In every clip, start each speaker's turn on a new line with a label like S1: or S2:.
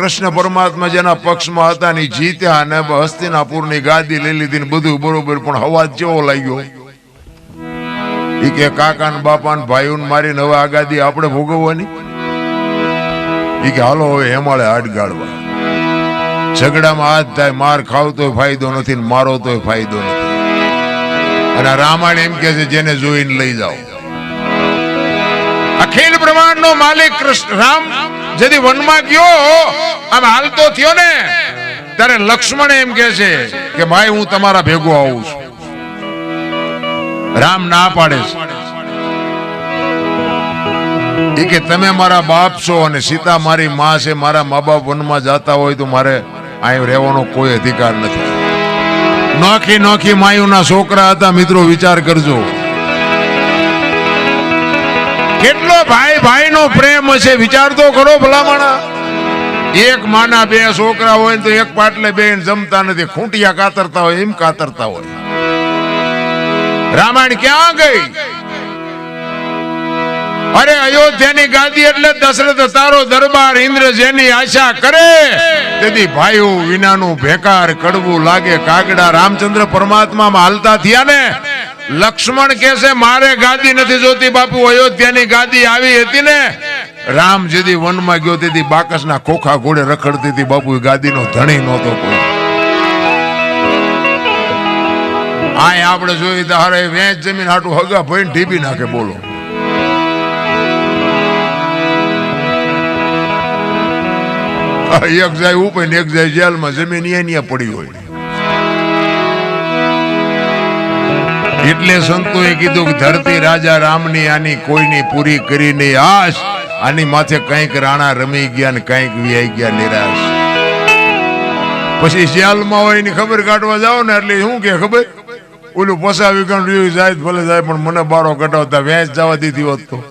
S1: કૃષ્ણ પરમાત્મા જેના પક્ષમાં હતા ને જીત્યા અને હસ્તિનાપુરની ગાદી લઈ લીધી ને બધું બરોબર, પણ હવા જેવો લાગ્યો. એ કે કાકા ને બાપા ને ભાઈઓ ને મારીને હવે આ આપણે ભોગવવાની? એ કે હાલો હવે હેમાળે હાડ ગાળવા. ઝઘડામાં હાથ થાય, માર ખાવતોય ફાયદો નથી ને મારો તોય ફાયદો નથી. અને રામાયણ એમ કે છે, જેને જોઈને લઈ જાઓ. અખિલ બ્રહ્માંડ નો માલિક કૃષ્ણ, રામ જેથી વનમાં ગયો, આમ હાલતો થયો ને. ત્યારે લક્ષ્મણ એમ કે છે કે, ભાઈ, હું તમારા ભેગો આવું છું. રામ ના પાડે છે. કે, તમે મારા બાપ છો અને સીતા મારી માં છે, મારા મા બાપ વનમાં જતા હોય તો મારે અહીં રહેવાનો કોઈ અધિકાર નથી. નોખી નોખી માયુના છોકરા હતા, મિત્રો, વિચાર કરજો. કેટલો ભાઈ ભાઈ નો પ્રેમ હશે? વિચાર કરો ભલામણા. એક માના બે છોકરા હોય તો એક પાટલે બે જમતા નથી. ખૂંટિયા કાતરતા હોય, એમ કાતરતા હોય. રામાયણ ક્યાં ગઈ? અરે અયોધ્યાની ગાદી એટલે દશરથ તારો દરબાર ઇન્દ્ર જેની આશા કરે. તેથી ભાઈઓ, વિનાનું ભેકાર, કડવું લાગે. કાગડા રામચંદ્ર પરમાત્મામાં હાલતા થયા ને લક્ષ્મણ કે છે, મારે ગાદી નથી જોતી બાપુ, અયોધ્યાની ગાદી આવી હતી ને. રામ જેથી વનમાં ગયો, તેથી બાકસના ખોખા ઘોડે રખડતી હતી બાપુ ગાદીનો ધણી નહોતો કોઈ. આય આપણે જોઈ તો હારે વેચ જમીન હાટું હગા ભઈને ઢીબી નાખે, બોલો. એક જાય ઉપર ને એક જાય જેલમાં, જમીન અહીંયા પડી હોય. એટલે સંતોએ કીધું કે ધરતી રાજા રામની આની કોઈની પૂરી કરી નહીં. આશ આની માથે કંઈક રાણા રમી ગયા ને કંઈક વિયાઈ ગયા નિરાશ. પછી જેલમાં હોય એની ખબર કાઢવા જાઓ ને એટલે શું કે ખબર? ઓલું પસાવી ગણ રહ્યું જાય ભલે જાય, પણ મને બારો કટાવતા વેચ જવા દીધી હોત તો.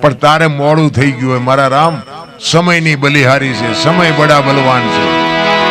S1: પણ તારે મોડું થઈ ગયું હોય. મારા રામ, સમયની બલિહારી છે, સમય બડા બલવાન છે.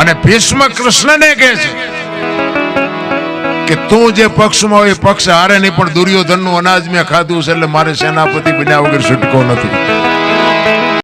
S1: અને ભીષ્મ કૃષ્ણને કહે છે કે તું જે પક્ષમાં હોય પક્ષ હારે નહીં, પણ દુર્યોધનનું અનાજ મેં ખાધું છે એટલે મારે સેનાપતિ બન્યા વગર છૂટકો નથી.